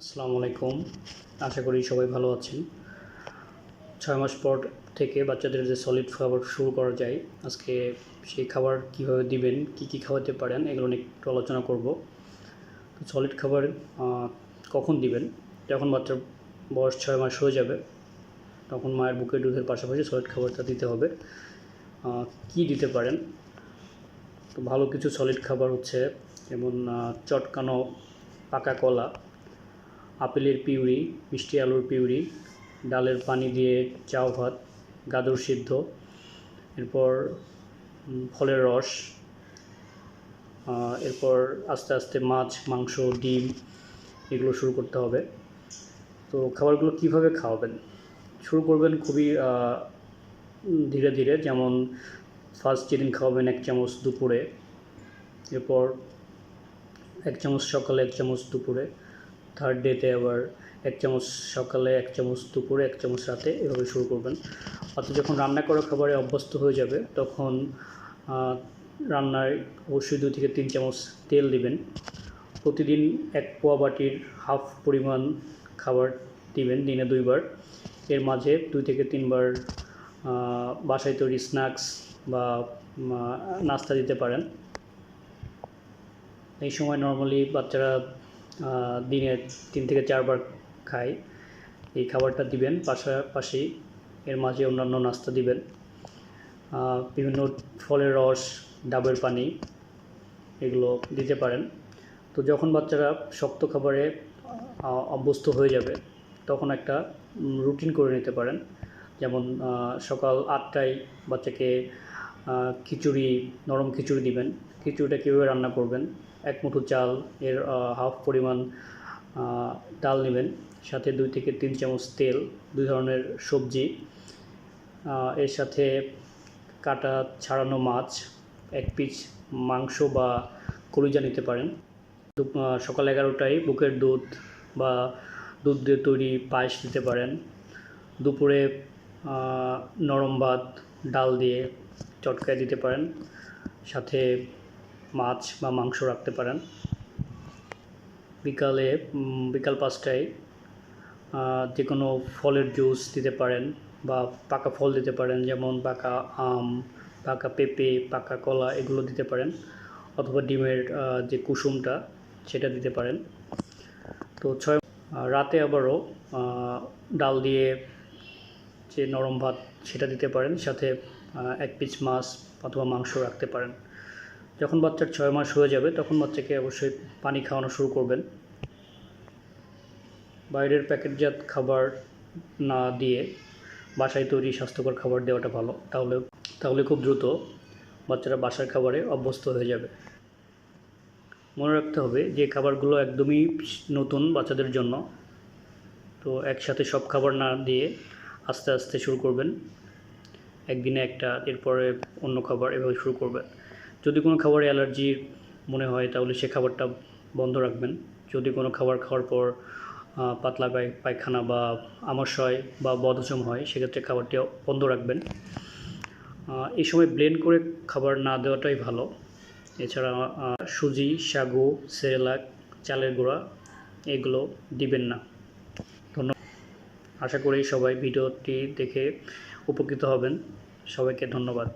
আসসালামু আলাইকুম। আশা করি সবাই ভালো আছেন। ছয় মাস পর থেকে বাচ্চাদের যে সলিড খাবার শুরু করা যায়, আজকে সেই খাবার কীভাবে দিবেন, কি কি খাওয়াতে পারেন, এগুলো নিয়ে একটু আলোচনা করব। তো সলিড খাবার কখন দিবেন? যখন বাচ্চার বয়স ছয় মাস হয়ে যাবে, তখন মায়ের বুকের দুধের পাশাপাশি সলিড খাবারটা দিতে হবে। কি দিতে পারেন? তো ভালো কিছু সলিড খাবার হচ্ছে যেমন চটকানো পাকা কলা আপেলের পিউরি, মিষ্টি আলুর পিউরি, ডালের পানি দিয়ে চাও ভাত, গাজর সিদ্ধ, এরপর ফলের রস এরপর আস্তে আস্তে মাছ, মাংস, ডিম, এগুলো শুরু করতে হবে। তো খাবারগুলো কীভাবে খাওয়াবেন? শুরু করবেন খুবই ধীরে ধীরে, যেমন ফার্স্ট যেদিন খাওয়াবেন এক চামচ দুপুরে, এরপর এক চামচ সকালে এক চামচ দুপুরে থার্ড ডেতে আবার এক চামচ সকালে এক চামচ দুপুরে এক চামচ রাতে এভাবে শুরু করবেন। অর্থাৎ যখন রান্না করা খাবারে অভ্যস্ত হয়ে যাবে, তখন রান্নায় অবশ্যই দুই থেকে তিন চামচ তেল দিবেন। প্রতিদিন এক পোয়া বাটির হাফ পরিমাণ খাবার দিবেন দিনে দুইবার। এর মাঝে দুই থেকে তিনবার বাসায় তৈরি স্ন্যাক্স বা নাস্তা দিতে পারেন। এই সময় নর্মালি বাচ্চারা দিনে তিন থেকে চারবার খায় এই খাবারটা দিবেন পাশাপাশি এর মাঝে অন্যান্য নাস্তা দিবেন। বিভিন্ন ফলের রস, ডাবের পানি এগুলো দিতে পারেন। তো যখন বাচ্চারা শক্ত খাবারে অভ্যস্ত হয়ে যাবে, তখন একটা রুটিন করে নিতে পারেন। যেমন সকাল আটটায় বাচ্চাকে খিচুড়ি, নরম খিচুড়ি দিবেন। খিচুড়িটা কীভাবে রান্না করবেন? এক মুঠো চাল, এর হাফ পরিমাণ ডাল নেবেন, সাথে দুই থেকে তিন চামচ তেল, দুই ধরনের সবজি এর সাথে কাটা ছাড়ানো মাছ, এক পিস মাংস বা কলিজা নিতে পারেন। সকাল এগারোটায় বুকের দুধ বা দুধ দিয়ে তৈরি পায়েস দিতে পারেন। দুপুরে নরম ভাত, ডাল দিয়ে চটকায় দিতে পারেন, সাথে মাছ বা মাংস রাখতে পারেন। বিকালে বিকাল পাঁচটায় যে কোনো ফলের জুস দিতে পারেন বা পাকা ফল দিতে পারেন, যেমন পাকা আম, পাকা পেঁপে, পাকা কলা এগুলো দিতে পারেন, অথবা ডিমের যে কুসুমটা সেটা দিতে পারেন। তো ছয় রাতে আবারও ডাল দিয়ে যে নরম ভাত সেটা দিতে পারেন, সাথে এক পিস মাছ অথবা মাংস রাখতে পারেন। যখন বাচ্চার ছয় মাস হয়ে যাবে, তখন বাচ্চাকে অবশ্যই পানি খাওয়ানো শুরু করবেন। বাইরের প্যাকেটজাত খাবার না দিয়ে বাসায় তৈরি স্বাস্থ্যকর খাবার দেওয়াটা ভালো। তাহলে তাহলে খুব দ্রুত বাচ্চারা বাসার খাবারে অভ্যস্ত হয়ে যাবে। মনে রাখতে হবে যে, খাবারগুলো একদমই নতুন বাচ্চাদের জন্য। তো একসাথে সব খাবার না দিয়ে আস্তে আস্তে শুরু করবেন। একদিনে একটা, এরপরে অন্য খাবার এভাবে শুরু করবেন যদি কোনো খাবারে অ্যালার্জি মনে হয়, তাহলে সে খাবারটা বন্ধ রাখবেন। যদি কোনো খাবার খাওয়ার পর পাতলা পায়, পায়খানা বা আমাশয় বা বদহজম হয়, সেক্ষেত্রে খাবারটি বন্ধ রাখবেন। এই সময় ব্লেন্ড করে খাবার না দেওয়াটাই ভালো। এছাড়া সুজি, সাগু সেরেলাক চালের গুঁড়া এগুলো দিবেন না। ধন্যবাদ। আশা করি সবাই ভিডিওটি দেখে উপকৃত হবেন। সবাইকে ধন্যবাদ।